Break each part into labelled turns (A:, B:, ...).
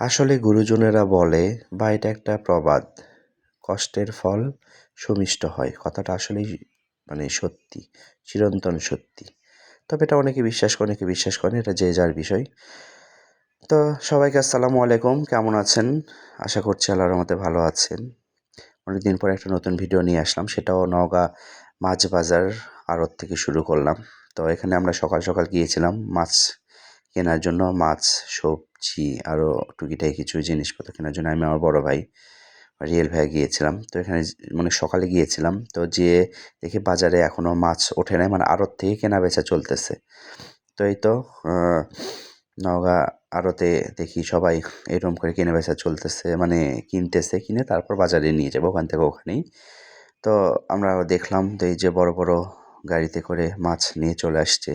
A: আসলে গুরুজনেরা বলে, বা এটা একটা প্রবাদ। কষ্টের ফল সুমিষ্ট হয়। কথাটা আসলেই মানে সত্যি, চিরন্তন সত্যি। তবে এটা অনেকে বিশ্বাস করে, অনেকে বিশ্বাস করেন এটা যে যার বিষয়। তো সবাইকে আসসালামু আলাইকুম, কেমন আছেন? আশা করছি আল্লাহর মতে ভালো আছেন। অনেকদিন পর একটা নতুন ভিডিও নিয়ে আসলাম, সেটাও নওগাঁ মাছ বাজার আড়ত থেকে শুরু করলাম। তো এখানে আমরা সকাল সকাল গিয়েছিলাম মাছ কেনার জন্য মাছ, সবজি আরও টুকিটাই কিছু জিনিসপত্র কেনার জন্য আমি আমার বড় ভাই, রিয়েল ভাই গিয়েছিলাম। তো এখানে মানে সকালে গিয়েছিলাম। তো যেয়ে দেখি বাজারে এখনও মাছ ওঠে নাই মানে আড়ত থেকে কেনা বেচা চলতেছে। তো এই তো নওগাঁ আড়তে দেখি সবাই এরকম করে কেনা বেচা চলতেছে মানে কিনতেছে, কিনে তারপর বাজারে নিয়ে যাব ওখান থেকে ওখানেই। তো আমরা দেখলাম তো এই যে বড় বড় গাড়িতে করে মাছ নিয়ে চলে আসছে।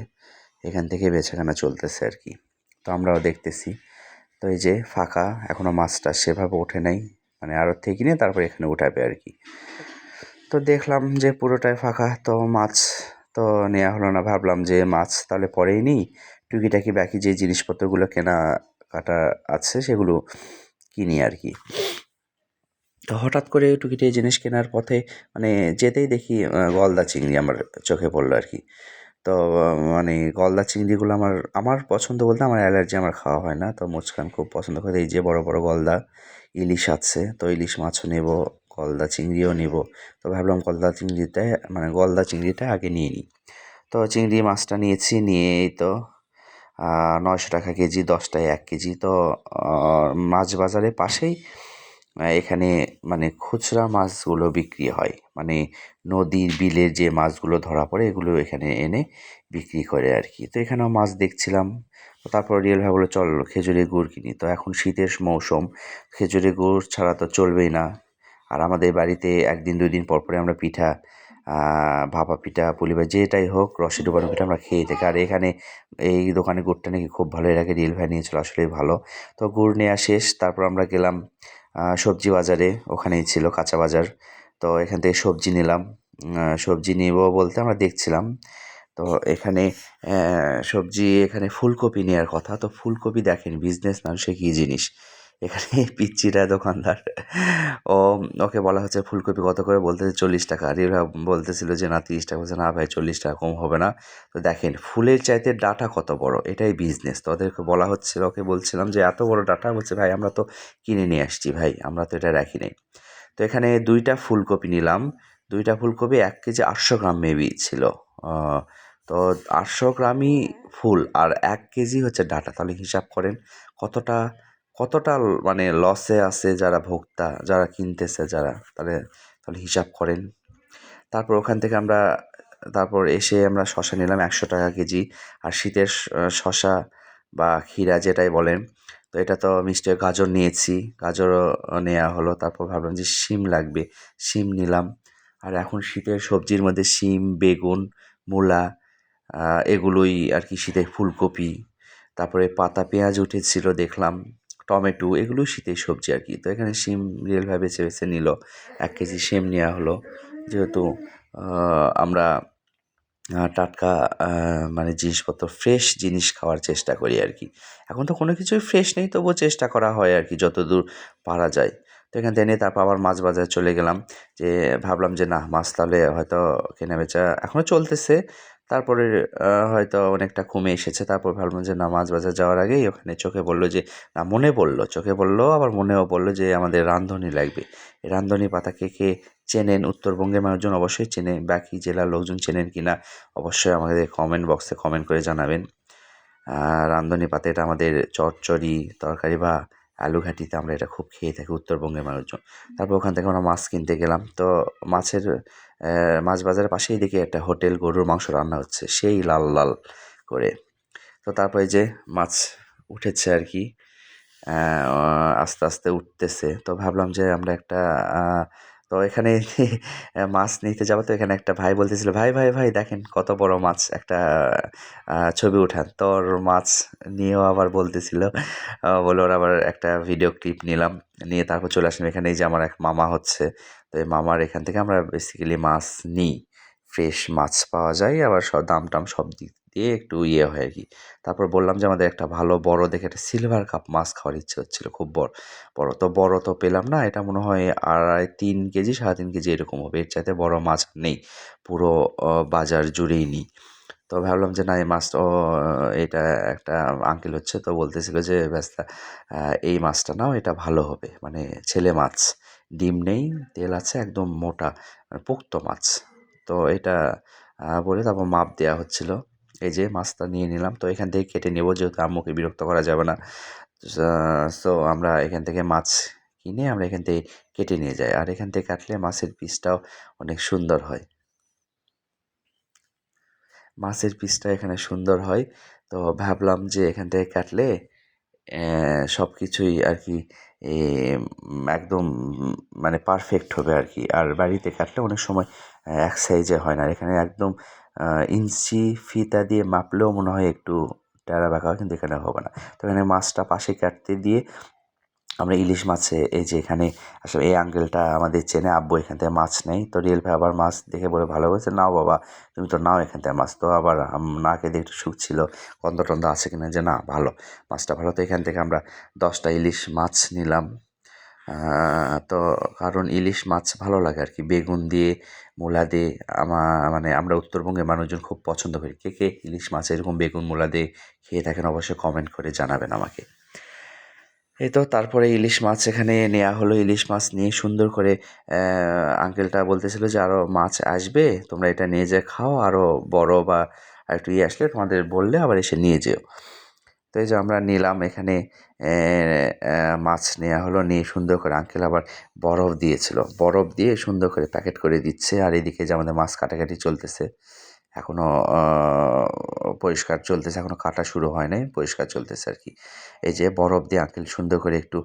A: এখান থেকে বেচাকেনা চলতেছে আর কি। তো আমরাও দেখতেছি। তো এই যে ফাঁকা এখনও মাছটা সেভাবে ওঠে নাই। মানে আরও থেকে কিনে তারপর এখানে উঠাবে আর কি। তো দেখলাম যে পুরোটাই ফাঁকা, তো মাছ তো নেওয়া হলো না। ভাবলাম যে মাছ তাহলে পরেই নিই। টুকিটাকি বাকি যে জিনিসপত্রগুলো কেনা কাটা আছে, সেগুলো কিনি আর কি। তো হঠাৎ করে টুকিটাকি জিনিস কেনার পথে মানে যেতেই দেখি গলদা চিংড়ি আমার চোখে পড়ল আর কি। তো মানে গলদা চিংড়িগুলো আমার আমার পছন্দ বলতে আমার অ্যালার্জি, আমার খাওয়া হয় না। তো মুচকান খুব পছন্দ করে। এই যে বড় বড় গলদা ইলিশ আছে, তো ইলিশ মাছও নেব গলদা চিংড়িও নেব। তো ভাবলাম গলদা চিংড়িতে মানে গলদা চিংড়িটা আগে নিয়ে নিই। তো চিংড়ি মাছটা নিয়েছি নিয়েই তো নয়শো টাকা কেজি, দশটায় এক কেজি। তো মাছ বাজারের পাশেই এখানে মানে খুচরা মাছগুলো বিক্রি হয়। মানে নদীর বিলের যে মাছগুলো ধরা পড়ে, এগুলো এখানে এনে বিক্রি করে আর কি। তো এখানেও মাছ দেখছিলাম। তারপর রিয়েল ভাই বলল, চল খেজুরের গুড় কিনি। তো এখন শীতের মৌসুম। খেজুরের গুড় ছাড়া তো চলবেই না। আর আমাদের বাড়িতে একদিন, দুই দিন পর পরে আমরা পিঠা ভাপা পিঠা পুলিবা যেটাই হোক রসে ডুবানো পিঠা আমরা খেয়ে থাকি। আর এখানে এই দোকানে গুড়টা নাকি খুব ভালো এর আগে রিয়েল ভাই নিয়েছিল আসলেই ভালো। তো গুড় নেওয়া শেষ। তারপর আমরা গেলাম সবজি বাজারে ওখানেই ছিল, কাঁচা বাজার। তো এখান থেকে সবজি নিলাম। সবজি নিব বলতে আমরা দেখছিলাম। তো এখানে সবজি এখানে ফুলকপি নেওয়ার কথা। তো ফুলকপি দেখেন বিজনেস মানুষের কী জিনিস? এখানে পিচ্চিরা দোকানদার। ও, ওকে বলা হচ্ছে ফুলকপি কত করে? বলতেছে চল্লিশ টাকা। আর এরা বলতেছিল যে, না, তিরিশ টাকা। বলছে, না ভাই, চল্লিশ টাকা কম হবে না। তো দেখেন, ফুলের চাইতে ডাটা কত বড়? এটাই বিজনেস তো ওদেরকে বলা হচ্ছিল, ওকে বলছিলাম যে, এত বড় ডাটা? বলছে, ভাই, আমরা তো কিনে নিয়ে আসছি, ভাই, আমরা তো এটা রাখি নাই। তো এখানে দুইটা ফুলকপি নিলাম। দুইটা ফুলকপি এক কেজি আটশো গ্রাম মেবি ছিল। তো আটশো গ্রামই ফুল আর এক কেজি হচ্ছে ডাটা। তাহলে হিসাব করেন, কতটা কতটা মানে লসে আছে যারা ভোক্তা, যারা কিনতেছে, যারা তাহলে তাহলে হিসাব করেন। তারপর ওখান থেকে আমরা, তারপর এসে আমরা শশা নিলাম একশো টাকা কেজি। আর শীতের শশা বা ক্ষীরা যেটাই বলেন, তো এটা তো মিষ্টি গাজর নিয়েছি। গাজরও নেওয়া হলো, তারপর ভাবলাম যে শিম লাগবে। শিম নিলাম। আর এখন শীতের সবজির মধ্যে শিম, বেগুন, মূলা এগুলোই আর কি শীতের ফুলকপি। তারপরে পাতা পেঁয়াজ উঠেছিল, দেখলাম। টমেটো, এগুলো শীতের সবজি আর কি। তো এখানে শিম রিয়েলভাবে বেছে বেছে নিল। এক কেজি শিম নেওয়া হলো। যেহেতু আমরা টাটকা মানে জিনিসপত্র ফ্রেশ জিনিস খাওয়ার চেষ্টা করি আর কি। এখন তো কোনো কিছুই ফ্রেশ নেই, তবুও চেষ্টা করা হয় আর কি, যতদূর পারা যায়। তো এখান থেকে নিয়ে তারপর আবার মাছ বাজারে চলে গেলাম। যে, ভাবলাম যে না, মাছ তাহলে হয়তো কেনা বেচা এখনও চলতেছে। তারপরে হয়তো অনেকটা কমে এসেছে। তারপর ভাবলাম যে, না, মাছ বাজার যাওয়ার আগেই ওখানে চোখে বলল যে, না, মনে পড়ল। চোখে বলল, আবার মনেও বলল যে, আমাদের রান্ধনি লাগবে। রান্ধনি পাতা কে কে চেনেন, উত্তরবঙ্গের মানুষজন অবশ্যই চেনে, বাকি জেলার লোকজন চেনেন কি না, অবশ্যই আমাদের কমেন্ট বক্সে কমেন্ট করে জানাবেন। রান্ধনি পাতা এটা আমাদের চচ্চড়ি, তরকারি বা আলু ঘাটিতে আমরা এটা খুব খেয়ে থাকি উত্তরবঙ্গের মানুষজন। তারপর ওখান থেকে আমরা মাছ কিনতে গেলাম। তো মাছের মাছ বাজারের পাশেই দেখি একটা হোটেল গরুর মাংস রান্না হচ্ছে সেই লাল লাল করে। তো তারপরে যে মাছ উঠেছে আর কি আস্তে আস্তে উঠতেছে। তো ভাবলাম যে আমরা একটা তো এখানে মাছ নিতে যাব তো এখানে একটা ভাই বলতেছিল, ভাই ভাই ভাই, দেখেন কত বড় মাছ একটা ছবি উঠান। তোর মাছ নিয়েও আবার বলতেছিল বলে ওর আবার একটা ভিডিও ক্লিপ নিলাম, নিয়ে তারপর চলে আসলাম। এখানে যে আমার এক মামা হচ্ছে, তো এই মামার এখান থেকে আমরা বেসিক্যালি মাছ নিই। ফ্রেশ মাছ পাওয়া যায়, আবার সব দাম টাম সব দিক দিয়ে একটু ইয়ে হয় আর কি তারপর বললাম যে, আমাদের একটা ভালো, বড়, দেখে একটা সিলভার কাপ মাছ খাওয়ার ইচ্ছে হচ্ছিল, খুব বড় বড়। তো বড় তো পেলাম না, এটা মনে হয় আড়াই তিন কেজি, সাড়ে তিন কেজি এরকম হবে। এর চাইতে বড় মাছ নেই, পুরো বাজার জুড়েই নেই। তো ভাবলাম যে, না, এই মাছটা এটা একটা আঙ্কেল হচ্ছে, তো বলতেছিল যে ব্যস্তা এই মাছটা নাও, এটা ভালো হবে। মানে ছেলে মাছ, ডিম নেই, তেল আছে, একদম মোটা মানে পোক্ত মাছ। তো এটা বলে তারপর মাপ দেওয়া হচ্ছিল। এই যে মাছটা নিয়ে নিলাম। তো এখান থেকে কেটে নেব, যেহেতু আম্মুকে বিরক্ত করা যাবে না। সো আমরা এখান থেকে মাছ কিনে আমরা এখান থেকে কেটে নিয়ে যাই। আর এখান থেকে কাটলে মাছের পিসটাও অনেক সুন্দর হয়। মাছের পিসটা এখানে সুন্দর হয়। তো ভাবলাম যে এখান থেকে কাটলে সব কিছুই আর কি একদম মানে পারফেক্ট হবে আর কি। আর বাড়িতে কাটলে অনেক সময় এক সাইজে হয় না। এখানে একদম ইঞ্চি ফিতা দিয়ে মাপলেও মনে হয় একটু টেরা বাঁকা হয়, কিন্তু এখানে হবে না। তো এখানে মাছটা পাশে কাটতে দিয়ে আমরা ইলিশ মাছে এই যে এখানে আসলে এই আঙ্কেলটা আমাদের চেনে আব্বু এখান থেকে মাছ নেই তো রিয়েল ভাই আবার মাছ দেখে বলে ভালো বলছে নাও বাবা তুমি তো নাও এখান থেকে মাছ। তো আবার নাকে দিয়ে একটু শুকছিল গন্ধ টন্ধ আছে কিনা যে না ভালো মাছটা ভালো। তো এখান থেকে আমরা দশটা ইলিশ মাছ নিলাম। তো কারণ ইলিশ মাছ ভালো লাগে আর কি। বেগুন দিয়ে, মূলা দিয়ে আমার মানে আমরা উত্তরবঙ্গের মানুষজন খুব পছন্দ করি। কে কে ইলিশ মাছ এরকম বেগুন, মূলা দিয়ে খেয়ে থাকেন অবশ্যই কমেন্ট করে জানাবেন আমাকে। এই তো তারপরে ইলিশ মাছ এখানে নেওয়া হলো। ইলিশ মাছ নিয়ে সুন্দর করে আঙ্কেলটা বলতেছিল যে আরও মাছ আসবে, তোমরা এটা নিয়ে যেয়ে খাও। আরও বড় বা একটু ইয়ে আসলে তোমাদের বললে আবার এসে নিয়ে যেও। তো এই যে আমরা নিলাম এখানে মাছ নেওয়া হলো, নিয়ে সুন্দর করে আঙ্কেল আবার বরফ দিয়েছিল। বরফ দিয়ে সুন্দর করে প্যাকেট করে দিচ্ছে আর এদিকে যে আমাদের মাছ কাটাকাটি চলতেছে এখনও পরিষ্কার চলতেছে এখনও কাটা শুরু হয় নাই পরিষ্কার চলতেছে আর কি। এই যে বরফ দিয়ে আঙ্কেল সুন্দর করে একটু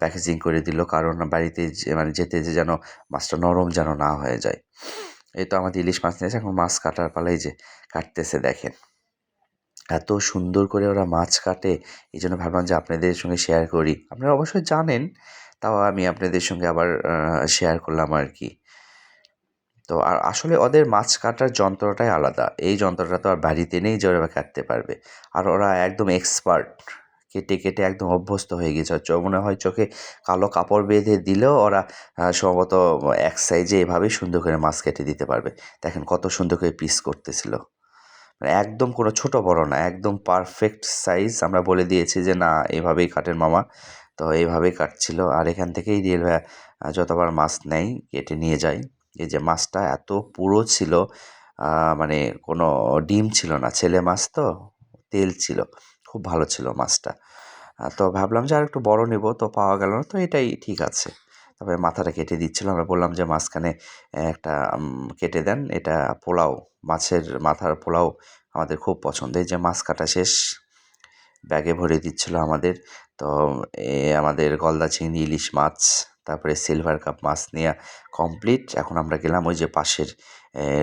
A: প্যাকেজিং করে দিল, কারণ বাড়িতে যে মানে যেতে যে যেন মাছটা নরম যেন না হয়ে যায়। এই তো আমাদের ইলিশ মাছ নিয়েছে এখন মাছ কাটার পালাই যে, কাটতেছে দেখেন। এত সুন্দর করে ওরা মাছ কাটে, এই জন্য ভাবলাম যে আপনাদের সঙ্গে শেয়ার করি। আপনারা অবশ্যই জানেন, তাও আমি আপনাদের সঙ্গে আবার শেয়ার করলাম আর কি। তো আর আসলে ওদের মাছ কাটার যন্ত্রটাই আলাদা। এই যন্ত্রটা তো আর বাড়িতে নেই যে ওরা কাটতে পারবে। আর ওরা একদম এক্সপার্ট কেটে কেটে একদম অভ্যস্ত হয়ে গেছে। মনে হয় চোখে কালো কাপড় বেঁধে দিলেও ওরা সম্ভবত এক সাইজে এভাবেই সুন্দর করে মাছ কেটে দিতে পারবে। দেখেন কত সুন্দর করে পিস করতেছিল। মানে একদম কোনো ছোট বড় না, একদম পারফেক্ট সাইজ আমরা বলে দিয়েছি যে, না, এভাবেই কাটেন মামা। তো এইভাবেই কাটছিল। আর এখান থেকেই রিয়েল ভাইয়া যতবার মাছ নেয়, কেটে নিয়ে যায়। এই যে মাছটা এত পুরো ছিল মানে কোনো ডিম ছিল না, ছেলে মাছ তো, তেল ছিল। খুব ভালো ছিল মাছটা। তো ভাবলাম যে আর একটু বড় নেব, তো পাওয়া গেল না, তো এটাই ঠিক আছে। তবে মাথাটা কেটে দিচ্ছিল আমরা বললাম যে মাঝখানে একটা কেটে দেন। এটা পোলাও, মাছের মাথার পোলাও আমাদের খুব পছন্দ। এই যে মাছ কাটা শেষ, ব্যাগে ভরে দিচ্ছিল আমাদের। তো, এ, আমাদের গলদা চিংড়ি, ইলিশ মাছ, তারপরে সিলভার কাপ মাছ নেওয়া কমপ্লিট। এখন আমরা গেলাম ওই যে পাশের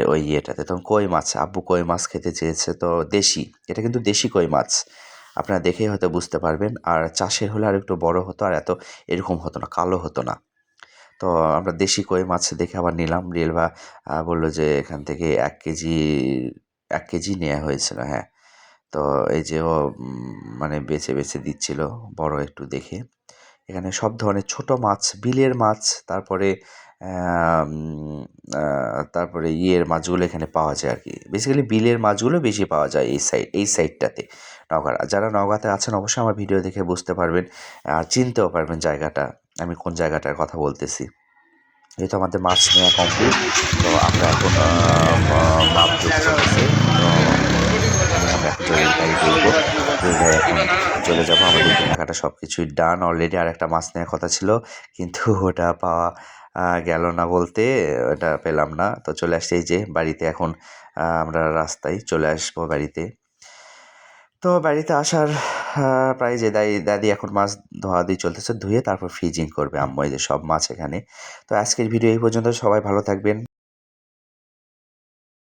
A: ওই ইয়েটাতে। তখন কই মাছ? আব্বু কই মাছ খেতে চেয়েছে? তো দেশি, এটা কিন্তু দেশি কই মাছ। আপনারা দেখেই হয়তো বুঝতে পারবেন। আর চাষের হলে আর একটু বড় হতো, আর এত এরকম হতো না, কালো হতো না। তো আমরা দেশি কই মাছ দেখে আবার নিলাম। রিয়েলভা বলল যে এখান থেকে এক কেজি এক কেজি নেওয়া হয়েছিল হ্যাঁ। তো এই যে ও মানে বেছে বেছে দিচ্ছিল, বড় একটু দেখে। এখানে সব ধরনের ছোট মাছ, বিলের মাছ, তারপরে তারপরে ইয়ের মাছগুলো এখানে পাওয়া যায় আর কি বেসিক্যালি বিলের মাছগুলো বেশি পাওয়া যায় এই সাইড এই সাইডটাতে নওগাঁ যারা নওগাঁতে আছেন, অবশ্যই আমার ভিডিও দেখে বুঝতে পারবেন, আর চিনতেও পারবেন জায়গাটা। আমি কোন জায়গাটার কথা বলতেছি? যেহেতু আমাদের মাছ নেওয়া কমপ্লিট তো আমরা এখন মাপ আমরা এখন চলে যাব। আমাদের কেনাকাটা সব কিছুই ডান অলরেডি আর একটা মাছ নেওয়ার কথা ছিল, কিন্তু ওটা পাওয়া গেল না বলতে ওটা পেলাম না। তো চলে আসছে এই যে বাড়িতে এখন আমরা রাস্তায় চলে আসব বাড়িতে। তো বাড়িতে আসার প্রায় যে দাদি দাদি এখন মাছ ধোয়া দিয়ে চলতেছে, ধুয়ে তারপর ফ্রিজিং করবে আম্মু, এই যে সব মাছ এখানে। তো আজকের ভিডিও এই পর্যন্ত, সবাই ভালো থাকবেন।